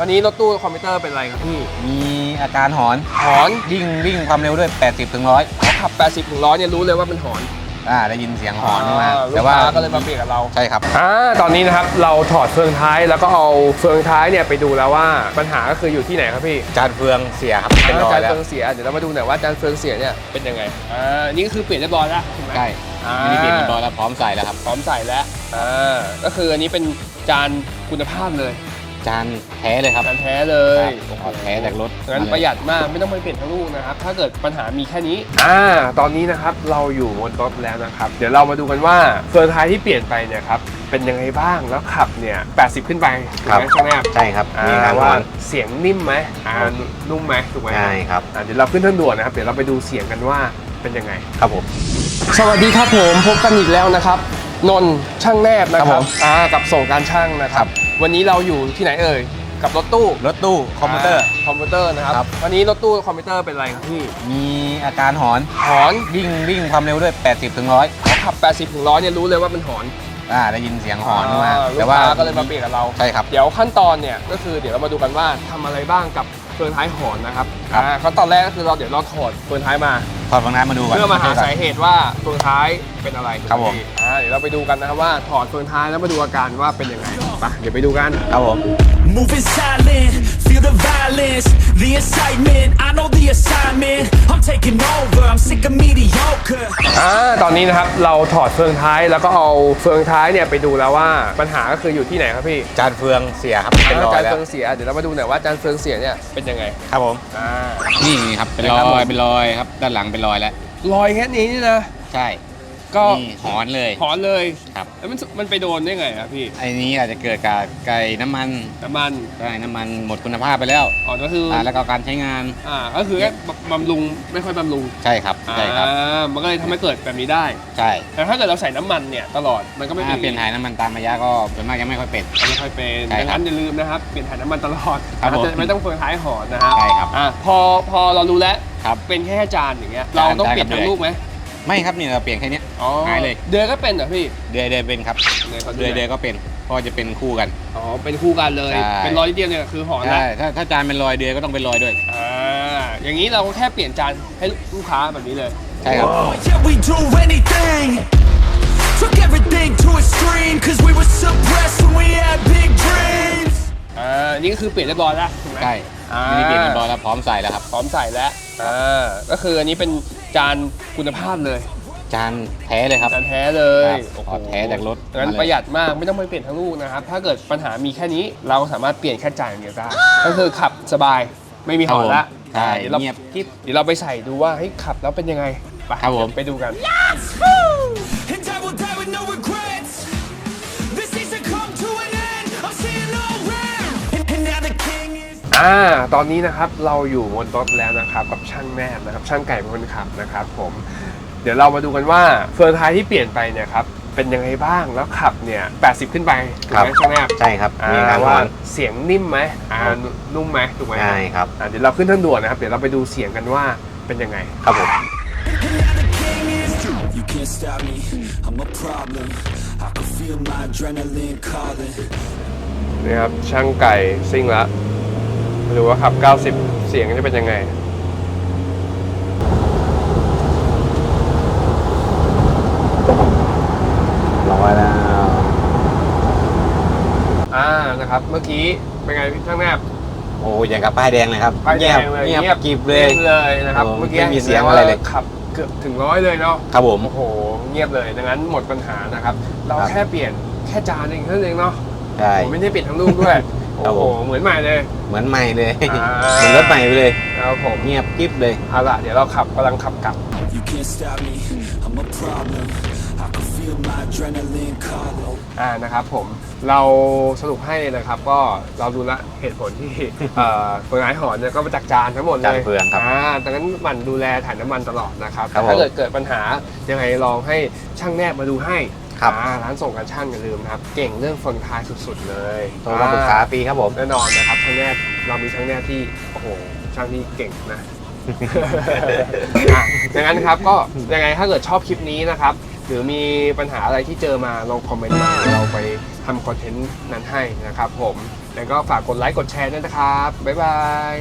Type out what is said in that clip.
ตอนนี้รถตู้คอมพิวเตอร์เป็นไรครับพี่ มีอาการหอนหอน วิ่งวิ่งความเร็วด้วย 80ถึง100เขาขับ 80ถึง100เนี่ยรู้เลยว่ามันหอนอ่าได้ยินเสียงหอนขึ้นมาลูแต่กว่าค้าก็เลยมาเปลี่ยนกับเราใช่ครับอ่าตอนนี้นะครับเราถอดเฟืองท้ายแล้วก็เอาเฟืองท้ายเนี่ยไปดูแล้วว่าปัญหาก็คืออยู่ที่ไหนครับพี่จานเฟืองเสียครับเป็นรอจายนแล้วเฟืองเสียเดี๋ยวเรามาดูหน่อยว่าจานเฟืองเสียเนี่ยเป็นยังไงอ่านี่ก็คือเปลี่ยนเรียบร้อยแล้วถูกไหมใช่อ่ามินิเปลี่ยนเป็นรอยแล้วพร้อมใส่แล้วครับพร้อมใส่แล้วอ่าก็คืออันนี้เป็นจานคุณภาพเลย จานแท้เลยครับจานแท้เลยครับของแท้จากรถงั้นประหยัดมากไม่ต้องไปเปลี่ยนทั้งลูกนะครับ ถ้าเกิดปัญหามีแค่นี้ อ่า ตอนนี้นะครับเราอยู่บนรถแล้วนะครับ เดี๋ยวเรามาดูกันว่าเฟืองท้ายที่เปลี่ยนไปเนี่ยครับเป็นยังไงบ้างแล้วขับเนี่ย80 ขึ้นไปถูกไหมครับใช่ไหมครับใช่ครับอ่ามีอาการหว่าอนเสียงนิ่มไหมอ่านุ่มไหมถูกไหมใช่ครับ อ่าเดี๋ยวเราขึ้นทางด่วนนะครับเดี๋ยวเราไปดูเสียงกันว่าเป็นยังไง ครับผม สวัสดีครับผมพบกันอีกแล้วนะครับ นนท์ช่างแนบนะคครัรับบผมอ่ากับส่งการช่างนะครับ วันนี้เราอยู่ที่ไหนเอ่ย กับรถตู้รถตู้คอมพิวเตอร์าคอมพิวเตอร์นะครับ ครับ วันนี้รถตู้คอมพิวเตอร์เป็นไรครับพี่มีอาการหอนหอนวิ่งวิ่งความเร็วด้วย 80ถึง100เขาขับ 80ถึง100เนี่ยรู้เลยว่ามันหอนอ่าได้ยินเสียงหอนขึ้นมาลูแต่กว่าค้าก็เลยมาเปลี่ยนกับเรา ใช่ครับ เดี๋ยวขั้นตอนเนี่ยก็คือเดี๋ยวเรามาดูกันว่าทำอะไรบ้างกับ เฟืองท้ายหอนนะครับครับ อ่าขั้นตอนแรกก็คือเราเดี๋ยวเราถอดเฟืองท้ายมา ถอดฟังน้ำมาดูก่อน เพื่อมาหาสาเหตุว่าเฟืองท้ายเป็นอะไรครับผม อ่าเดี๋ยวเราไปดูกันนะครับว่าถอดเฟืองท้ายแล้วมาดูอาการว่าเป็นยังไงไปเดี๋ยวไปดูกัน ครับผม Moving silent, feel the violence, the excitement. I know the assignment. I'm taking over, I'm sick of mediocre. อ่าตอนนี้นะครับเราถอดเฟืองท้ายแล้วก็เอาเฟืองท้ายเนี่ยไปดูแล้วว่าปัญหาก็คืออยู่ที่ไหนครับพี่จานเฟืองเสียครับเป็นรอจายนแล้วเฟืองเสียเดี๋ยวเรามาดูหน่อยว่าจานเฟืองเสียเนี่ยเป็นยังไงครับผมอ่านี่ครับเป็นรครับผอยมเป็นรอยครับ ด้านหลังเป็นรอยแล้วรอยแค่นี้นี่นะใช่ ก็นี่หอนเลยถอนเลยครับ แล้วมันมันไปโดนได้ไงครับพี่ไอ้นี้อาจจะเกิดกับไก่น้ำมันน้ำมันใช่น้ำมันหมดคุณภาพไปแล้วอ๋อก็คืออ่าแล้วก็การใช้งานอ่าก็คือแค่บำรุงไม่ค่อยบำรุงใช่ครับใช่ครับอ่ามันก็เลยทำให้เกิดแบบนี้ได้ ใช่แต่ถ้าเกิดเราใส่น้ำมันเนี่ยตลอดมันก็ไม่ถ้าเป็นเปลี่ยนถ่ายน้ำมันตามระยะก็ส่วนมากยังไม่ค่อยเป็น ไม่ค่อยเป็นใช่ดังครับนั้นอย่าลืมนะครับเปลี่ยนถ่ายน้ำมันตลอดครับผมจะไม่ต้องเฟืองท้ายหอนนะฮะใช่ครับอ่าพอพอเรารู้แล้ว ครับ เป็นแค่จานอย่างเงี้ยจานเราต้องเปลี่ยนจานกับทั้งลูกไหม ไม่ครับนี่เราเปลี่ยนแค่เนี้ย อ๋อหายเลย เดือยก็เป็นเหรอพี่ เดือยเดือยเป็นครับเดือยเขาเดือยเดือยก็เป็นเพราะจะเป็นคู่กัน อ๋อเป็นคู่กันเลย ใช่ เป็นร้อยเดียวเนี่ยคือหอนแล้วใช่ถ้าถ้าจานเป็นรอยเดือยก็ต้องเป็นรอยด้วย อ่าอย่างนี้เราก็แค่เปลี่ยนจานให้ลูกค้าแบบนี้เลย ใช่ครับ Yeah, we do anything. Took everything to extreme, cause we were suppressed when we had big dreams. อ่านี่ก็คือเปลี่ยนเรียบร้อยแล้วถูกไหม ใช่อ่ามินิเปลี่ยนเป็นรอยแล้วพร้อมใส่แล้วครับ พร้อมใส่แล้วอ่าก็คืออันนี้เป็น จานคุณภาพเลยจานแท้เลยครับ จานแท้เลยครับโอ้โหถอดแท้จากรถงั้นมาเลย ประหยัดมากไม่ต้องไปเปลี่ยนทั้งลูกนะครับ ถ้าเกิดปัญหามีแค่นี้เราสามารถเปลี่ยนแค่จานอย่างเดียวได้ก็คือขับสบายไม่มีหอนละใช่เดี๋ยวเราเงียบกิ๊บ เดี๋ยวเราไปใส่ดูว่าเฮ้ยขับแล้วเป็นยังไงไปครับผมไปดูกัน And อ่าตอนนี้นะครับเราอยู่บนรถแล้วนะครับกับช่างแนบนะครับช่างไก่เป็นคนขับนะครับผมเดี๋ยวเรามาดูกันว่าเฟืองท้ายที่เปลี่ยนไปเนี่ยครับเป็นยังไงบ้างแล้วขับเนี่ย 80 ขึ้นไปถูกไหมช่างแนบใช่ครับอ่ามีอาการหว่าอน เสียงนิ่มไหมอ่าครับนุ่มไหมถูกไหมใช่ครับ อ่าเดี๋ยวเราขึ้นทางด่วนนะครับเดี๋ยวเราไปดูเสียงกันว่าเป็นยังไง ครับผม And now the king is. You can't stop me. I'm a problem. I can feel my adrenaline calling. นี่ครับช่างไก่ซิ่งละ มาดูว่าขับ 90 เสียงจะเป็นยังไงร้อยแล้ว อ่านะครับ เมื่อกี้เป็นไงพี่ช่างแนบ โอ้ยอย่างกับป้ายแดงเลยครับป้ายแดงเลยเงียบเงียบกริบเลย งีบเลยนะครับครับผมเมื่อกี้ไม่มีเสียงอะไรเลย ขับเกือบถึงร้อยเลยเนาะ ครับผม โอ้โห เงียบเลย ดังนั้นหมดปัญหานะครับ เราครับ แค่เปลี่ยนแค่จานเองเท่านั้นเองเนาะใช่ ผมไม่ได้เปลี่ยนทั้งลูกด้วย ครัโอ้บโหผมเหมือนใหม่เลยเหมือนใหม่เลยอ่าเหมือนรถใหม่ไปเลยแล้วผมเงียบกิ๊บเลย เอาละเดี๋ยวเราขับกำลังขับกลับ You can't stop me. I'm a problem. I can feel my adrenaline calling. อ่านะครับผมเราสรุปให้เลยนะครับ ก็เราดูละเหตุผลที่ เอ่อเฟืองท้ายหอนเนี่ยก็มาจากจานทั้งหมดเลยจานเฟืองครับอ่าดังนั้นหมั่นดูแลถ่ายน้ำมันตลอดนะครับครับถ้าผมเกิดเกิดปัญหายังไงลองให้ช่างแนบมาดูให้ ครับ อ่าร้านส่งกันช่างอย่าลืมนะครับ เก่งเรื่องเฟืองท้ายสุดๆเลยโทรมาปรึกษาฟรีครับผม แน่นอนนะครับช่างแนบเรามีช่างแนบที่โอ้โหช่างที่เก่งนะ อะดังนั้นครับก็ยังไงถ้าเกิดชอบคลิปนี้นะครับ หรือมีปัญหาอะไรที่เจอมาลองคอมเมนต์มาเราไปทำคอนเทนต์นั้นให้นะครับผม แล้วก็ฝากกดไลค์กดแชร์ด้วยนะครับ บ๊ายบาย